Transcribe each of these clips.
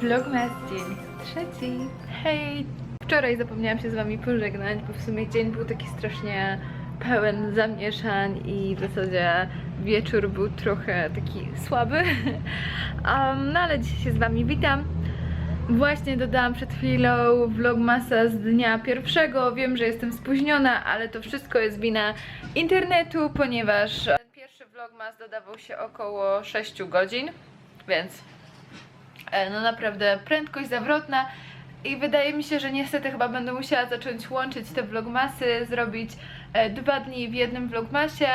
Vlogmas dzień trzeci. Hej! Wczoraj zapomniałam się z wami pożegnać, bo w sumie dzień był taki strasznie pełen zamieszań i w zasadzie wieczór był trochę taki słaby. Um, no ale dzisiaj się z wami witam. Właśnie dodałam przed chwilą vlogmasa z dnia pierwszego. Wiem, że jestem spóźniona, ale to wszystko jest wina internetu, ponieważ ten pierwszy vlogmas dodawał się około 6 godzin, więc no naprawdę prędkość zawrotna i wydaje mi się, że niestety chyba będę musiała zacząć łączyć te vlogmasy, zrobić e, dwa dni w jednym vlogmasie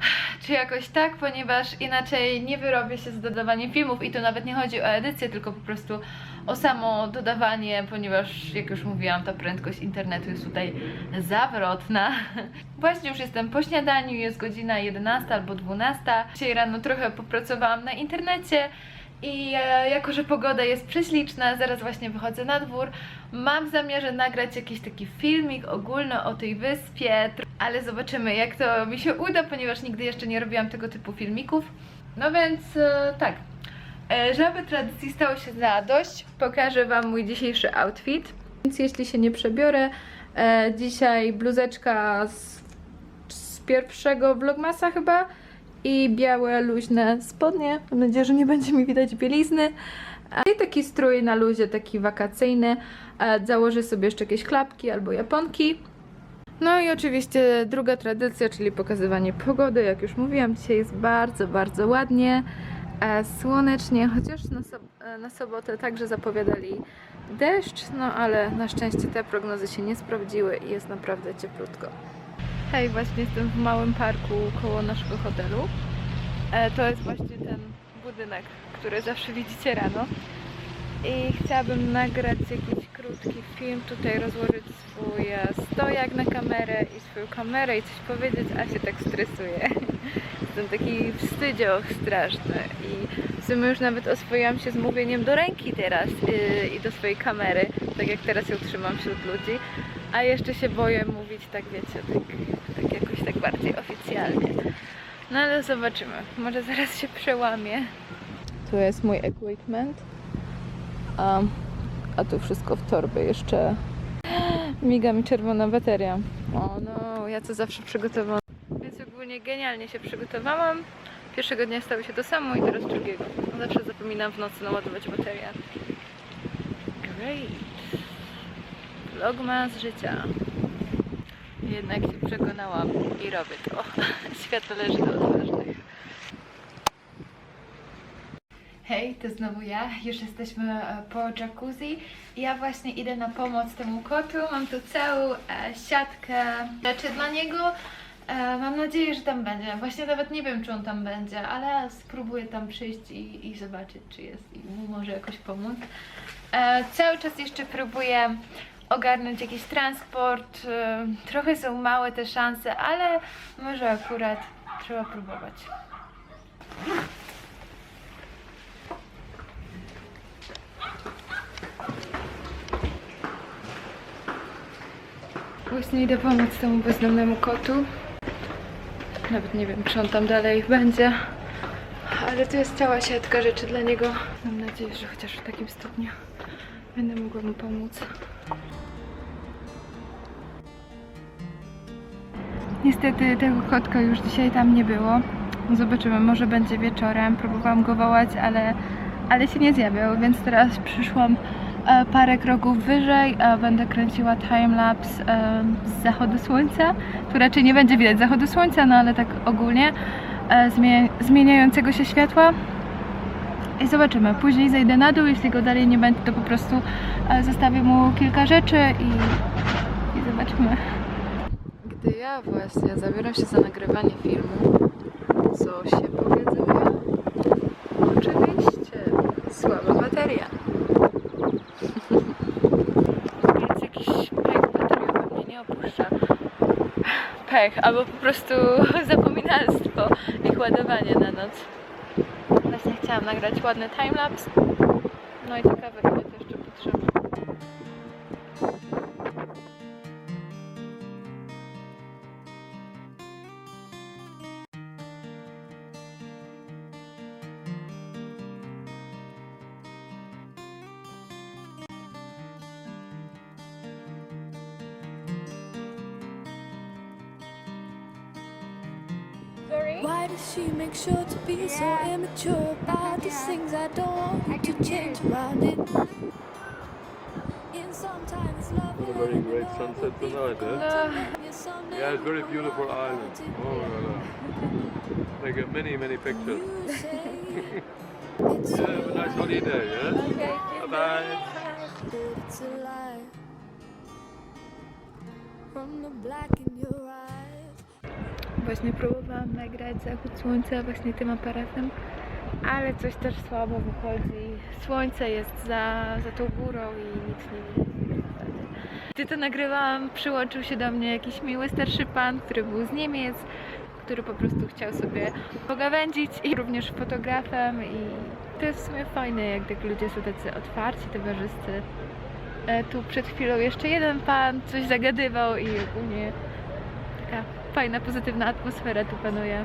czy jakoś tak, ponieważ inaczej nie wyrobię się z dodawaniem filmów i to nawet nie chodzi o edycję, tylko po prostu o samo dodawanie, ponieważ jak już mówiłam, ta prędkość internetu jest tutaj zawrotna. Właśnie już jestem po śniadaniu, jest godzina 11 albo 12. Dzisiaj rano trochę popracowałam na internecie i e, jako, że pogoda jest prześliczna, zaraz właśnie wychodzę na dwór, mam w zamiarze nagrać jakiś taki filmik ogólny o tej wyspie, ale zobaczymy jak to mi się uda, ponieważ nigdy jeszcze nie robiłam tego typu filmików. No więc e, tak, E, żeby tradycji stało się zadość, pokażę Wam mój dzisiejszy outfit. Więc jeśli się nie przebiorę, e, dzisiaj bluzeczka z, z pierwszego vlogmasa chyba i białe luźne spodnie. Mam nadzieję, że nie będzie mi widać bielizny. I taki strój na luzie, taki wakacyjny. Założę sobie jeszcze jakieś klapki albo japonki. No i oczywiście druga tradycja, czyli pokazywanie pogody. Jak już mówiłam, dzisiaj jest bardzo, bardzo ładnie, e, słonecznie, chociaż na, sob- e, na sobotę także zapowiadali deszcz, no ale na szczęście te prognozy się nie sprawdziły i jest naprawdę cieplutko. Hej, właśnie jestem w małym parku koło naszego hotelu. E, to jest właśnie ten budynek, który zawsze widzicie rano. I chciałabym nagrać jakiś krótki film, tutaj rozłożyć swój stojak na kamerę i swoją kamerę i coś powiedzieć, a się tak stresuję. Jestem taki wstydzioch straszny i w sumie już nawet oswoiłam się z mówieniem do ręki teraz yy, i do swojej kamery, tak jak teraz ją trzymam wśród ludzi, a jeszcze się boję mówić tak wiecie, tak, tak jakoś tak bardziej oficjalnie. No ale zobaczymy, może zaraz się przełamie. Tu jest mój equipment. A, a tu wszystko w torbie jeszcze. Miga mi czerwona bateria. O no, ja to zawsze przygotowałam. Więc ogólnie genialnie się przygotowałam. Pierwszego dnia stało się to samo i teraz drugiego. Zawsze zapominam w nocy naładować baterię. Great. Vlogma z życia. Jednak się przekonałam i robię to. Świat należy do odważnych. Hej, to znowu ja. Już jesteśmy e, po jacuzzi. Ja właśnie idę na pomoc temu kotu. Mam tu całą e, siatkę rzeczy dla niego. E, mam nadzieję, że tam będzie. Właśnie nawet nie wiem, czy on tam będzie, ale spróbuję tam przyjść i, i zobaczyć, czy jest i mu może jakoś pomóc. E, cały czas jeszcze próbuję ogarnąć jakiś transport. E, trochę są małe te szanse, ale może akurat trzeba próbować. Właśnie idę pomóc temu bezdomnemu kotu. Nawet nie wiem, czy on tam dalej będzie. Ale tu jest cała siatka rzeczy dla niego. Mam nadzieję, że chociaż w takim stopniu będę mogła mu pomóc. Niestety tego kotka już dzisiaj tam nie było. Zobaczymy, może będzie wieczorem. Próbowałam go wołać, ale, ale się nie zjawiał, więc teraz przyszłam e, parę kroków wyżej. Będę kręciła timelapse e, z zachodu słońca. Tu raczej nie będzie widać zachodu słońca, no ale tak ogólnie e, zmienia, zmieniającego się światła. I zobaczymy. Później zejdę na dół, jeśli go dalej nie będzie, to po prostu zostawię mu kilka rzeczy i, i zobaczymy. Gdy ja właśnie zabieram się za nagrywanie filmu, co się powiedzmy? Oczywiście, słaba bateria. Więc jakiś pech bateriowy mnie nie opuszcza. Pech, albo po prostu zapominalstwo ich ładowanie na noc. Właśnie chciałam nagrać ładny timelapse. No i ciekawe, ile to jeszcze potrzeba. Why does she make sure to be so immature about these things I don't want you to change around it? In sometimes love What a very great sunset tonight, eh? No, Yeah, it's very beautiful island. Oh la la. They get many, many pictures. It's Yeah, have a nice holiday, yeah? Bye bye. it's a lie from the black in your eyes. Właśnie próbowałam nagrać zachód słońca właśnie tym aparatem, ale coś też słabo wychodzi. Słońce jest za, za tą górą i nic nie widać. Gdy to nagrywałam, przyłączył się do mnie jakiś miły starszy pan, który był z Niemiec, który po prostu chciał sobie pogawędzić i również fotografem i to jest w sumie fajne, jak tak ludzie są tacy otwarci, towarzyscy. E, Tu przed chwilą jeszcze jeden pan coś zagadywał i ogólnie taka fajna, pozytywna atmosfera tu panuje.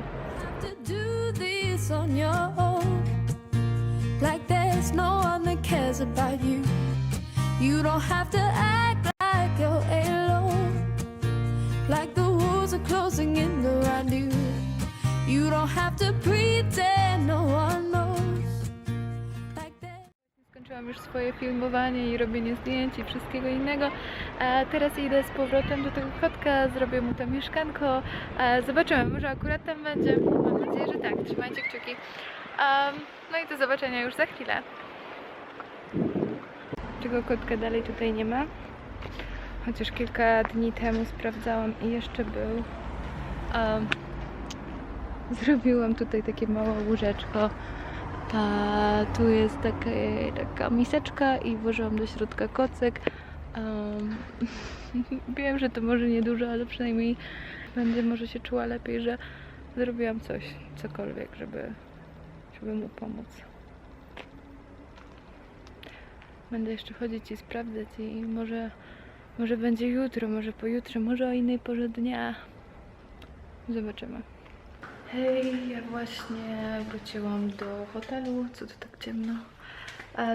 no. Skończyłam już swoje filmowanie i robienie zdjęć i wszystkiego innego. A teraz idę z powrotem do tego kotka, zrobię mu tam mieszkanko. Zobaczymy, może akurat tam będzie. Mam nadzieję, że tak. Trzymajcie kciuki. No i do zobaczenia już za chwilę. Tego kotka dalej tutaj nie ma. Chociaż kilka dni temu sprawdzałam i jeszcze był. Zrobiłam tutaj takie małe łóżeczko. A tu jest takie, taka miseczka i włożyłam do środka kocyk. Um, wiem, że to może niedużo, ale przynajmniej będę może się czuła lepiej, że zrobiłam coś, cokolwiek, żeby, żeby mu pomóc. Będę jeszcze chodzić i sprawdzać i może, może będzie jutro, może pojutrze, może o innej porze dnia. Zobaczymy. Hej, ja właśnie wróciłam do hotelu. Co to tak ciemno?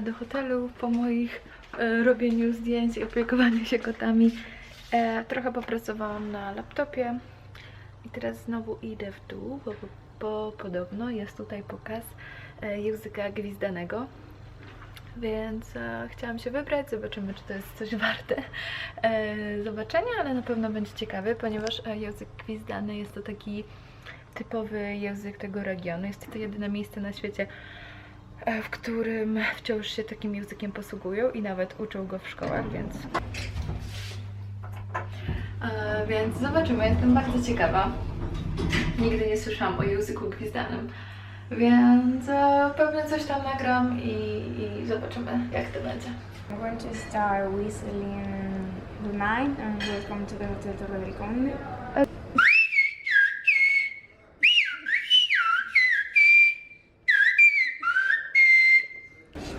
Do hotelu po moich robieniu zdjęć i opiekowaniu się kotami. E, trochę popracowałam na laptopie i teraz znowu idę w dół, bo, bo, bo podobno jest tutaj pokaz e, języka gwizdanego. Więc e, chciałam się wybrać, zobaczymy, czy to jest coś warte e, zobaczenia, ale na pewno będzie ciekawy, ponieważ e, język gwizdany jest to taki typowy język tego regionu. Jest to jedyne miejsce na świecie, e, w którym wciąż się takim językiem posługują i nawet uczą go w szkołach, więc. E, więc zobaczymy, jestem bardzo ciekawa. Nigdy nie słyszałam o języku gwizdanym, więc e, pewnie coś tam nagram i, i zobaczymy, jak to będzie. I'm going to start whistling Good Night and welcome to the Hotel Torre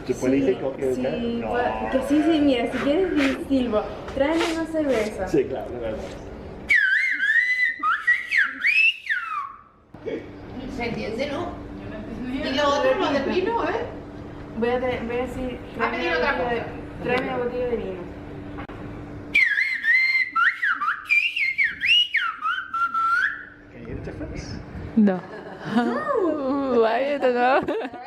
del Conde. Después le dice que, que- Sí, no. que sí, sí, mira, si quieres silbo, tráeme una cerveza. Sí, claro, de verdad. ¿Se entiende, no? Y lo otro, lo del vino, ¿eh? Voy a, tra- voy a decir, Ha pedido la otra botella de- cosa. tráeme la botella de vino. Can you hear the difference? No. Camino no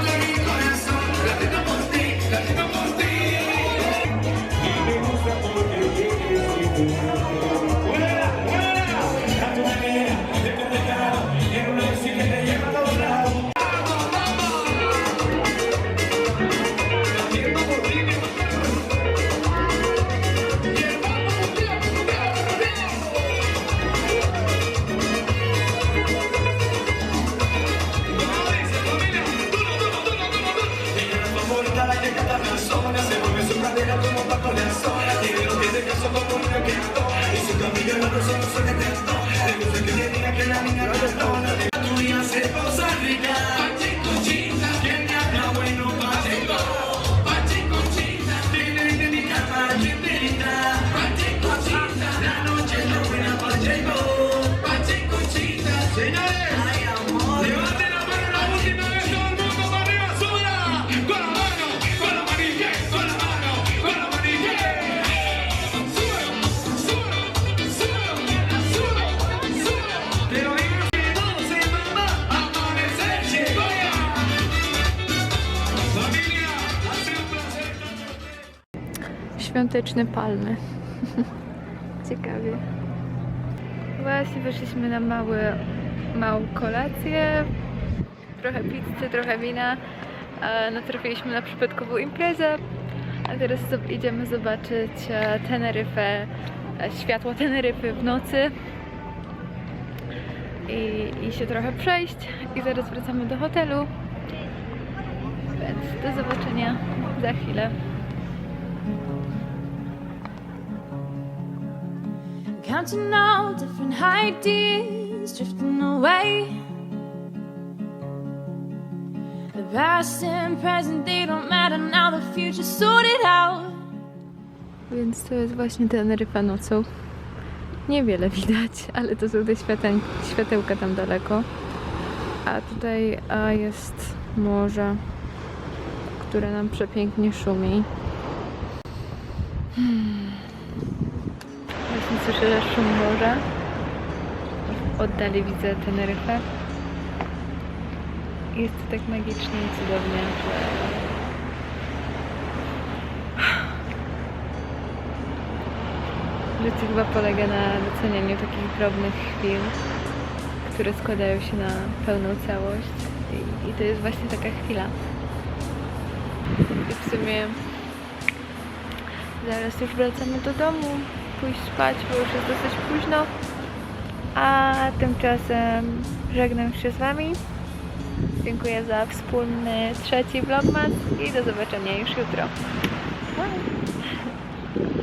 Świąteczne palmy. Ciekawie. Właśnie wyszliśmy na mały, małą kolację. Trochę pizzy, trochę wina. Natrafiliśmy na przypadkową imprezę. A teraz idziemy zobaczyć e, Teneryfę, e, światło Teneryfy w nocy. I, I się trochę przejść. I zaraz wracamy do hotelu. Więc do zobaczenia za chwilę. Counting all different ideas drifting away. The past and present, they don't matter now, the future's sorted out. Więc to jest właśnie Teneryfa nocą. Niewiele widać, ale to są te świateł, światełka tam daleko. A tutaj a jest morze, które nam przepięknie szumi. Hmm. Słyszę szum morza. W oddali widzę Teneryfę. Jest to tak magicznie i cudownie, że to chyba polega na docenianiu takich drobnych chwil, które składają się na pełną całość. I, i to jest właśnie taka chwila. I w sumie zaraz już wracamy do domu, pójść spać, bo już jest dosyć późno. A tymczasem żegnam się z Wami. Dziękuję za wspólny trzeci vlogmas i do zobaczenia już jutro. Bye.